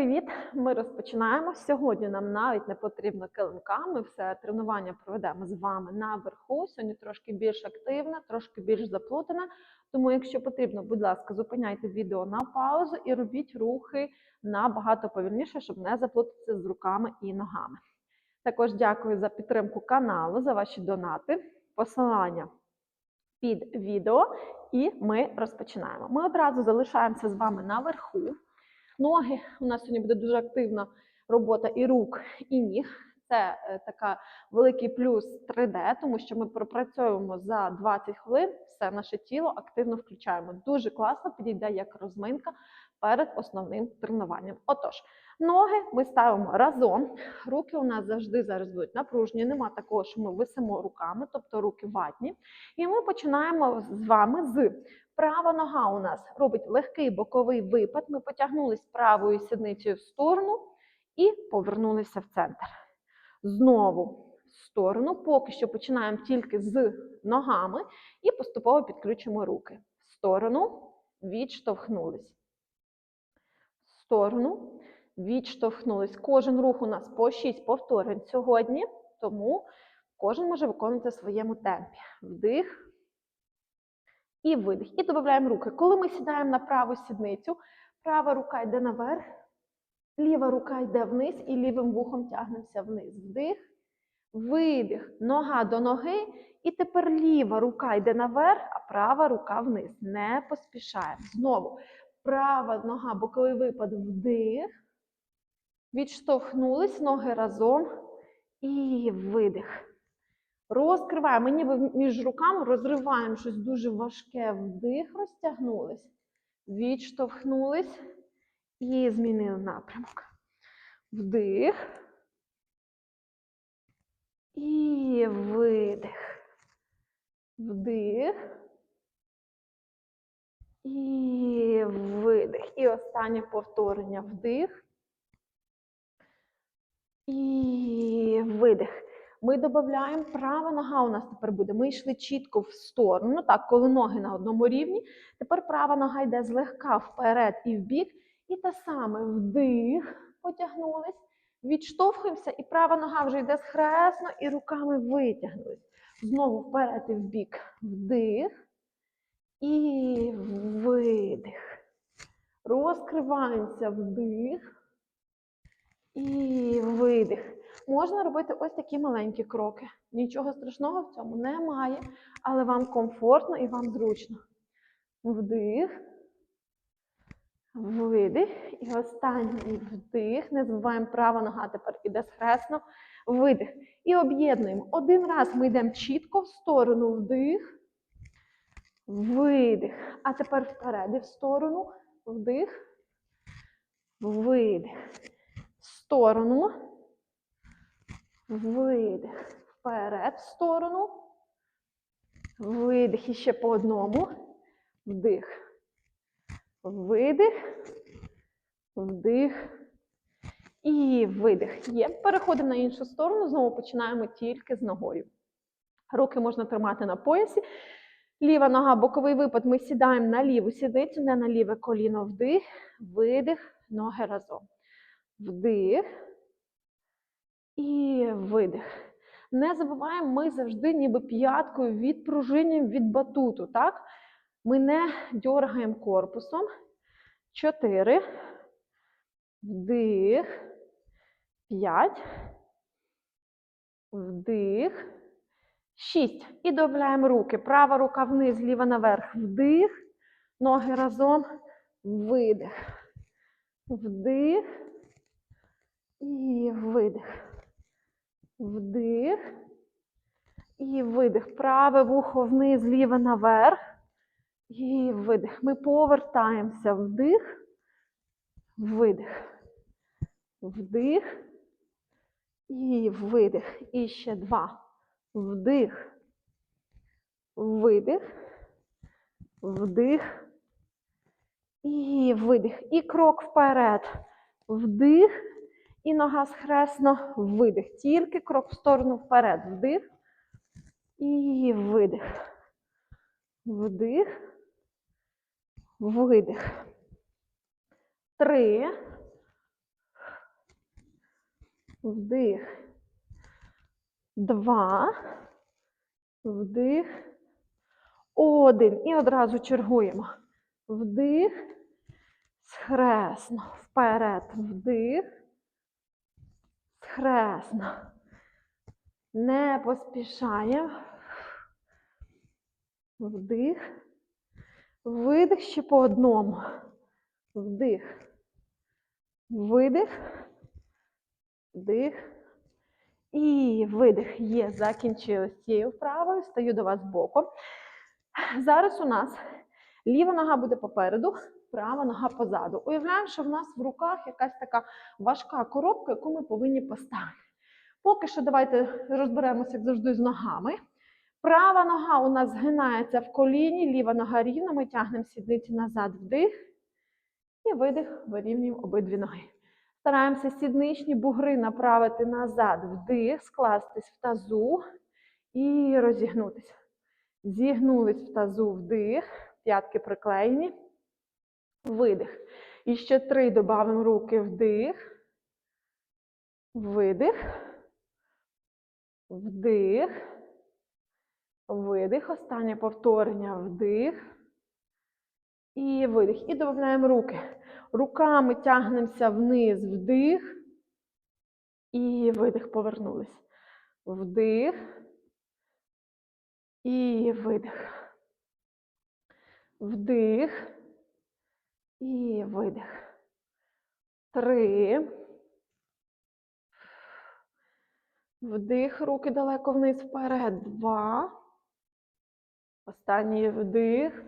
привіт! Ми розпочинаємо. Сьогодні нам навіть не потрібно килимка. Ми все тренування проведемо з вами наверху. Сьогодні трошки більш активне, трошки більш заплутане. Тому, якщо потрібно, будь ласка, зупиняйте відео на паузу і робіть рухи набагато повільніше, щоб не заплутатися з руками і ногами. Також дякую за підтримку каналу, за ваші донати, посилання під відео, і ми розпочинаємо. Ми одразу залишаємося з вами наверху. Ноги у нас сьогодні буде дуже активна робота і рук, і ніг. Це е, така великий плюс 3D, тому що ми пропрацьовуємо за 20 хвилин все наше тіло активно включаємо. Дуже класно підійде як розминка перед основним тренуванням. Отож, ноги ми ставимо разом. Руки у нас завжди зараз будуть напружені. Нема такого, що ми висимо руками, тобто руки ватні. І ми починаємо з вами з Права нога у нас робить легкий боковий випад. Ми потягнулись правою сідницею в сторону і повернулися в центр. Знову в сторону. Поки що починаємо тільки з ногами і поступово підключимо руки. В сторону відштовхнулись. Сторону відштовхнулись. Кожен рух у нас по 6 повторень сьогодні, тому кожен може виконувати в своєму темпі. Вдих. І видих. І додаємо руки. Коли ми сідаємо на праву сідницю, права рука йде наверх, ліва рука йде вниз і лівим вухом тягнемося вниз. Вдих, видих, нога до ноги. І тепер ліва рука йде наверх, а права рука вниз. Не поспішаємо. Знову права нога, боковий випад, вдих. Відштовхнулись, ноги разом. І видих. Розкриваємо, ми ніби між руками розриваємо щось дуже важке. Вдих, розтягнулись, відштовхнулись і змінили напрямок. Вдих. І видих. Вдих. І видих. І останнє повторення. Вдих. І видих. Ми додаємо права нога у нас тепер буде. Ми йшли чітко в сторону. Ну так, коли ноги на одному рівні. Тепер права нога йде злегка вперед і в бік. І те саме вдих, потягнулись, відштовхуємося, і права нога вже йде схресно, і руками витягнулись. Знову вперед і в бік. Вдих. І видих. Розкриваємося вдих. І видих. Можна робити ось такі маленькі кроки. Нічого страшного в цьому немає, але вам комфортно і вам зручно. Вдих, видих. І останній вдих. Не забуваємо, права нога тепер іде схресно. Видих. І об'єднуємо. Один раз ми йдемо чітко в сторону вдих, видих. А тепер вперед і в сторону. Вдих, видих. В сторону. Видих. Вперед в сторону. Видих. І ще по одному. Вдих. Видих. Вдих. І видих. Є. Переходимо на іншу сторону. Знову починаємо тільки з ногою. Руки можна тримати на поясі. Ліва нога, боковий випад. Ми сідаємо на ліву сідницю, не на ліве коліно. Вдих, видих, ноги разом. Вдих. І видих. Не забуваємо, ми завжди ніби п'яткою відпружинюємо від батуту. так? Ми не дергаємо корпусом. Чотири. Вдих. П'ять. Вдих. Шість. І додаємо руки. Права рука вниз, ліва наверх. Вдих. Ноги разом. Видих. Вдих. І видих. Вдих. І видих. Праве вухо вниз, ліве наверх. І видих. Ми повертаємося. Вдих. Видих. Вдих. І видих. І ще два. Вдих. Видих. Вдих. І видих. І крок вперед. Вдих. І нога схресно, видих. Тільки крок в сторону вперед. Вдих. І видих. Вдих. Видих. Три. Вдих. Два. Вдих. Один. І одразу чергуємо. Вдих. Схресно. Вперед. Вдих. Схресно. Не поспішаємо. Вдих. Видих ще по одному. Вдих. Видих. Вдих. І видих. Є. Закінчили цією вправою. Стаю до вас боком. Зараз у нас ліва нога буде попереду, права нога позаду. Уявляємо, що в нас в руках якась така важка коробка, яку ми повинні поставити. Поки що давайте розберемося, як завжди, з ногами. Права нога у нас згинається в коліні, ліва нога рівна, ми тягнемо сідниці назад, вдих. І видих, вирівнюємо обидві ноги. Стараємося сідничні бугри направити назад, вдих, скластись в тазу і розігнутися. Зігнулись в тазу вдих, п'ятки приклеєні, видих. І ще три додамо руки вдих, видих, вдих, видих. Останнє повторення вдих і видих. І додаємо руки. Руками тягнемося вниз, вдих. І видих, повернулись. Вдих. І видих. Вдих. І видих. Три. Вдих, руки далеко вниз вперед. Два. Останній вдих.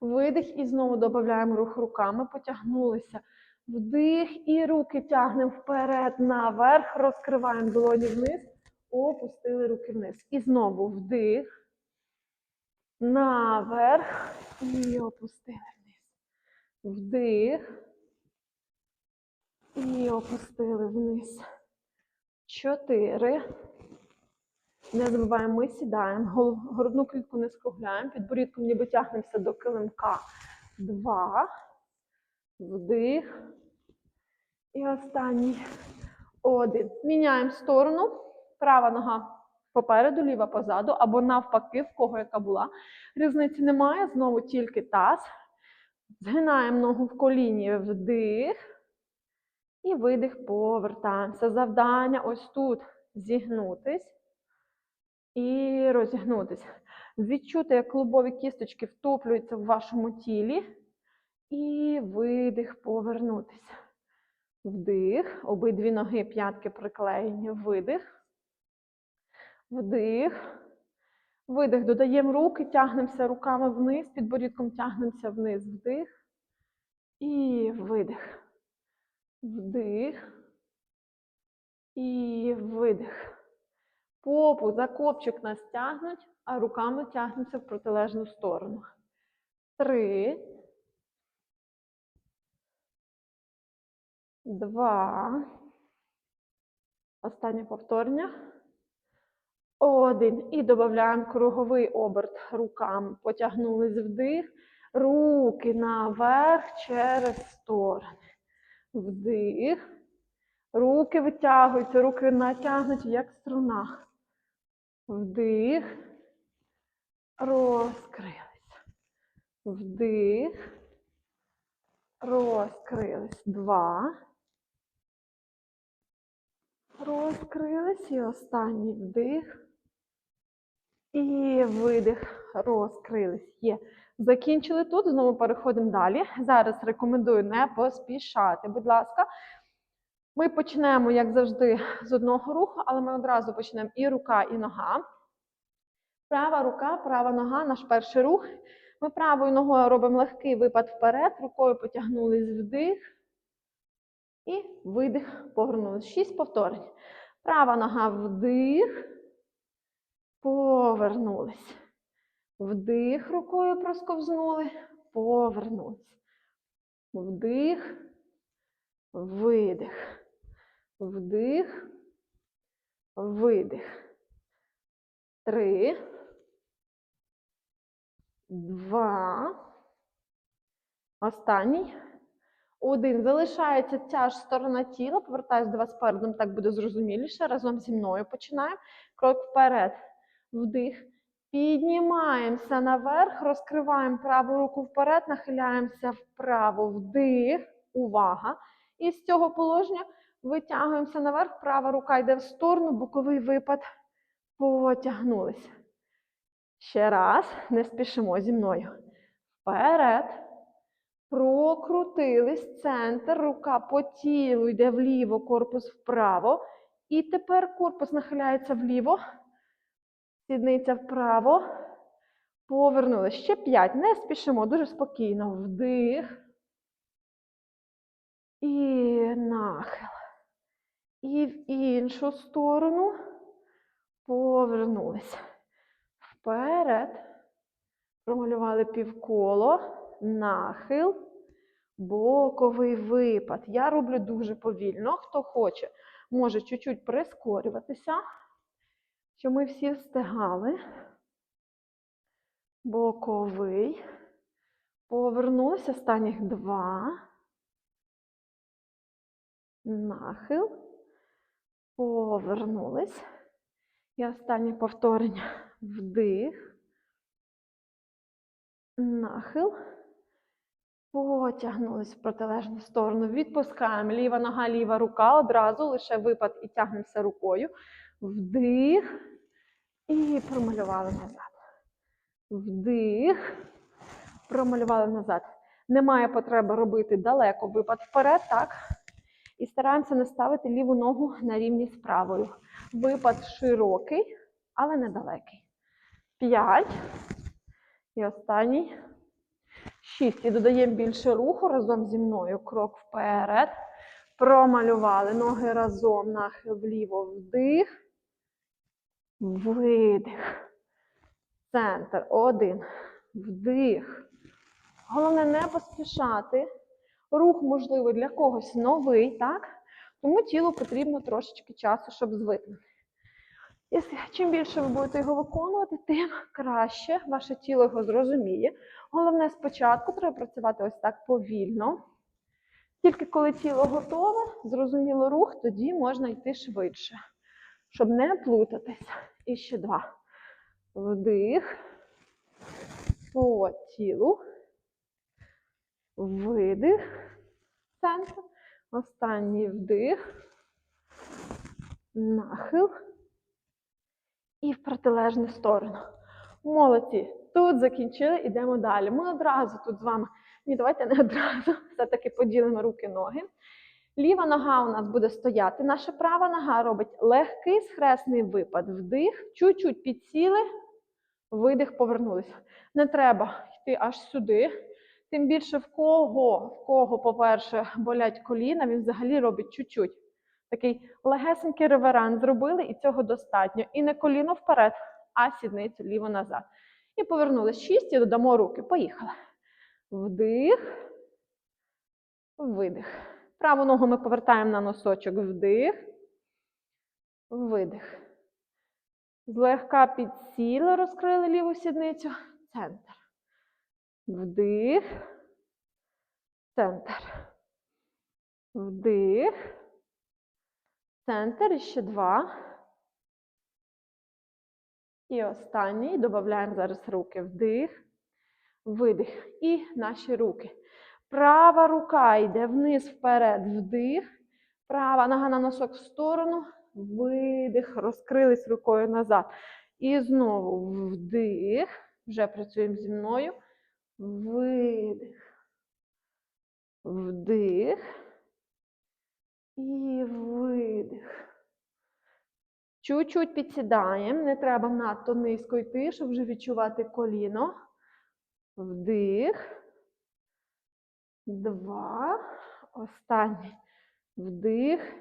Видих. І знову додаємо рух руками. Потягнулися. Вдих. І руки тягнемо вперед, наверх. Розкриваємо долоні вниз. Опустили руки вниз. І знову вдих. Наверх. І опустили вниз. Вдих. І опустили вниз. Чотири. Не забуваємо, ми сідаємо. Грудну клітку не скругляємо. Підборідком ніби тягнемося до килимка. Два. Вдих. І останній. Один. Міняємо сторону. Права нога попереду, ліва позаду, або навпаки, в кого яка була. Різниці немає. Знову тільки таз. Згинаємо ногу в коліні. Вдих. І видих, повертаємося. Завдання ось тут зігнутись і розігнутись. Відчути, як клубові кісточки втоплюються в вашому тілі. І видих, повернутися. Вдих. Обидві ноги, п'ятки приклеєні. Видих. Вдих. Видих. Додаємо руки, тягнемося руками вниз, підборідком тягнемося вниз. Вдих. І видих. Вдих. І видих. Попу за копчик нас тягнуть, а руками тягнуться в протилежну сторону. Три. Два. Останнє повторення. Один. І додаємо круговий оберт руками. Потягнулись вдих. Руки наверх через сторони. Вдих. Руки витягуються, руки натягнуті, як струна. Вдих. Розкрились. Вдих. Розкрились. Два. Розкрились. І останній вдих. І видих. Розкрились. Є. Закінчили тут, знову переходимо далі. Зараз рекомендую не поспішати. Будь ласка, ми почнемо, як завжди, з одного руху, але ми одразу почнемо і рука, і нога. Права рука, права нога, наш перший рух. Ми правою ногою робимо легкий випад вперед, рукою потягнулись вдих. І видих, повернулись. Шість повторень. Права нога вдих. Повернулись. Вдих рукою просковзнули, повернулись. Вдих, видих. Вдих, видих. Три. Два. Останній. Один. Залишається ця ж сторона тіла. Повертаюсь до вас передом, так буде зрозуміліше. Разом зі мною починаємо. Крок вперед. Вдих. Піднімаємося наверх, розкриваємо праву руку вперед, нахиляємося вправо. Вдих. Увага. І з цього положення витягуємося наверх. Права рука йде в сторону, боковий випад. Потягнулися. Ще раз. Не спішимо зі мною. Вперед. Прокрутились, центр, рука по тілу йде вліво, корпус вправо. І тепер корпус нахиляється вліво, сідниця вправо. Повернули. Ще п'ять. Не спішимо, дуже спокійно. Вдих. І нахил. І в іншу сторону. Повернулись. Вперед. Промалювали півколо нахил, боковий випад. Я роблю дуже повільно. Хто хоче, може чуть-чуть прискорюватися, щоб ми всі встигали. Боковий. Повернулися останніх два. Нахил. Повернулись. І останнє повторення. Вдих. Нахил. Потягнулись в протилежну сторону. Відпускаємо ліва нога, ліва рука. Одразу лише випад і тягнемося рукою. Вдих. І промалювали назад. Вдих. Промалювали назад. Немає потреби робити далеко випад вперед, так? І стараємося не ставити ліву ногу на рівні з правою. Випад широкий, але недалекий. П'ять. І останній. Шість. І додаємо більше руху разом зі мною. Крок вперед. Промалювали ноги разом. Нахил вліво. Вдих. Видих. Центр. Один. Вдих. Головне не поспішати. Рух, можливо, для когось новий, так? Тому тілу потрібно трошечки часу, щоб звикнути. Чим більше ви будете його виконувати, тим краще ваше тіло його зрозуміє. Головне, спочатку треба працювати ось так повільно. Тільки коли тіло готове, зрозуміло рух, тоді можна йти швидше, щоб не плутатися. І ще два. Вдих. По тілу. Видих. Центр. Останній вдих. Нахил. І в протилежну сторону. Молодці. Тут закінчили, йдемо далі. Ми одразу тут з вами. Ні, давайте не одразу. Все-таки поділимо руки-ноги. Ліва нога у нас буде стояти. Наша права нога робить легкий схресний випад. Вдих, чуть-чуть підсіли, видих, повернулися. Не треба йти аж сюди. Тим більше в кого, в кого, по-перше, болять коліна, він взагалі робить чуть-чуть. Такий легесенький реверанс зробили, і цього достатньо. І не коліно вперед, а сідницю ліво назад. І повернулись шість і додамо руки. Поїхали. Вдих, видих. Праву ногу ми повертаємо на носочок. Вдих, видих. Злегка підсіли, розкрили ліву сідницю. Центр. Вдих. Центр. Вдих. Центр. І ще два. І останній. Додаємо зараз руки. Вдих. Видих. І наші руки. Права рука йде вниз вперед. Вдих. Права нога на носок в сторону. Видих. Розкрились рукою назад. І знову вдих. Вже працюємо зі мною. Видих. Вдих. І видих. Чуть-чуть підсідаємо. Не треба надто низько йти, щоб вже відчувати коліно. Вдих. Два. Останній. Вдих.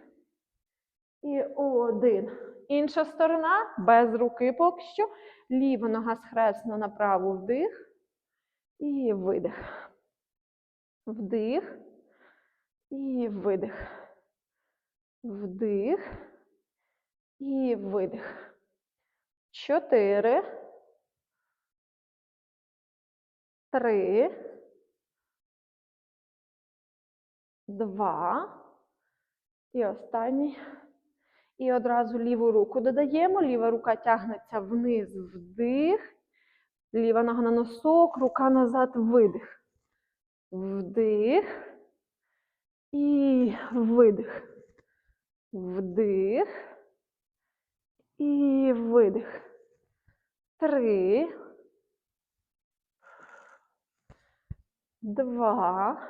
І один. Інша сторона без руки поки що. Ліва нога схресна на праву вдих. І видих. Вдих. І видих. Вдих. І видих. Чотири. Три. два. І останній. І одразу ліву руку додаємо. Ліва рука тягнеться вниз, вдих. Ліва нога на носок, рука назад, видих. Вдих. І видих. Вдих. І видих. Три. Два.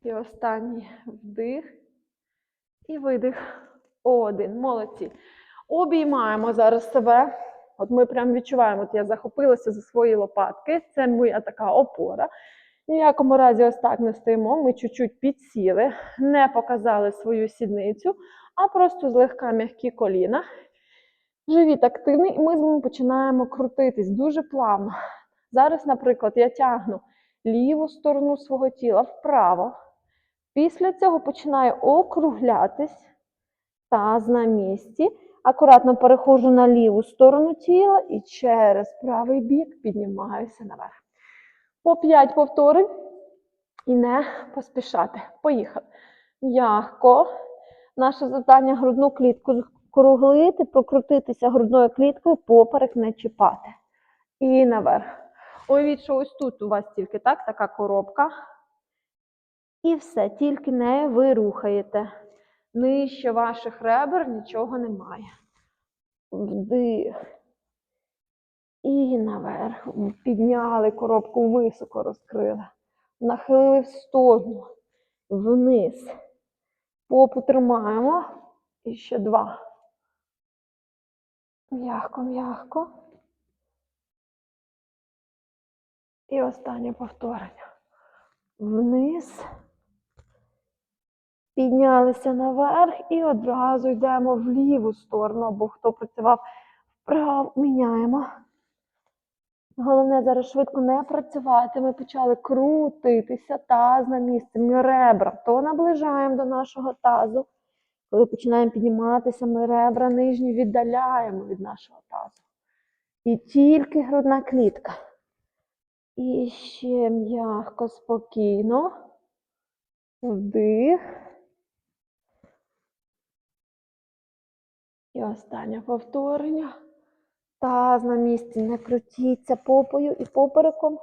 І останній вдих. І видих. Один. Молодці. Обіймаємо зараз себе. От ми прям відчуваємо, от я захопилася за свої лопатки. Це моя така опора. Ні в якому разі ось так не стоїмо. Ми чуть-чуть підсіли, не показали свою сідницю, а просто злегка м'які коліна. Живіт активний, і ми з вами починаємо крутитись дуже плавно. Зараз, наприклад, я тягну ліву сторону свого тіла вправо. Після цього починаю округлятись, таз на місці. Акуратно переходжу на ліву сторону тіла і через правий бік піднімаюся наверх. По 5 повторень і не поспішати. Поїхали. М'ягко. Наше завдання грудну клітку скруглити, прокрутитися грудною кліткою, поперек не чіпати. І наверх. Уявіть, що ось тут у вас тільки так, така коробка. І все, тільки не ви рухаєте. Нижче ваших ребер нічого немає. Вдих. І наверх. Підняли коробку, високо розкрили. Нахилили в сторону. Вниз. Попу тримаємо. І ще два. М'яко, м'яко. І останнє повторення. Вниз. Піднялися наверх і одразу йдемо в ліву сторону, або хто працював вправо, міняємо. Головне зараз швидко не працювати. Ми почали крутитися таз на місці. Ми ребра то наближаємо до нашого тазу. Коли починаємо підніматися, ми ребра нижні віддаляємо від нашого тазу. І тільки грудна клітка. І ще м'яко, спокійно. Вдих. І останнє повторення. Таз на місці. Не крутіться попою і попереком.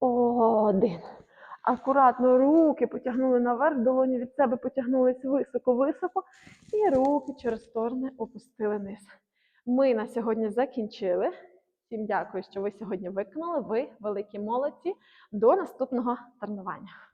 Один. Акуратно руки потягнули наверх, долоні від себе потягнулись високо-високо. І руки через сторони опустили вниз. Ми на сьогодні закінчили. Всім дякую, що ви сьогодні виконали. Ви великі молодці. До наступного тренування.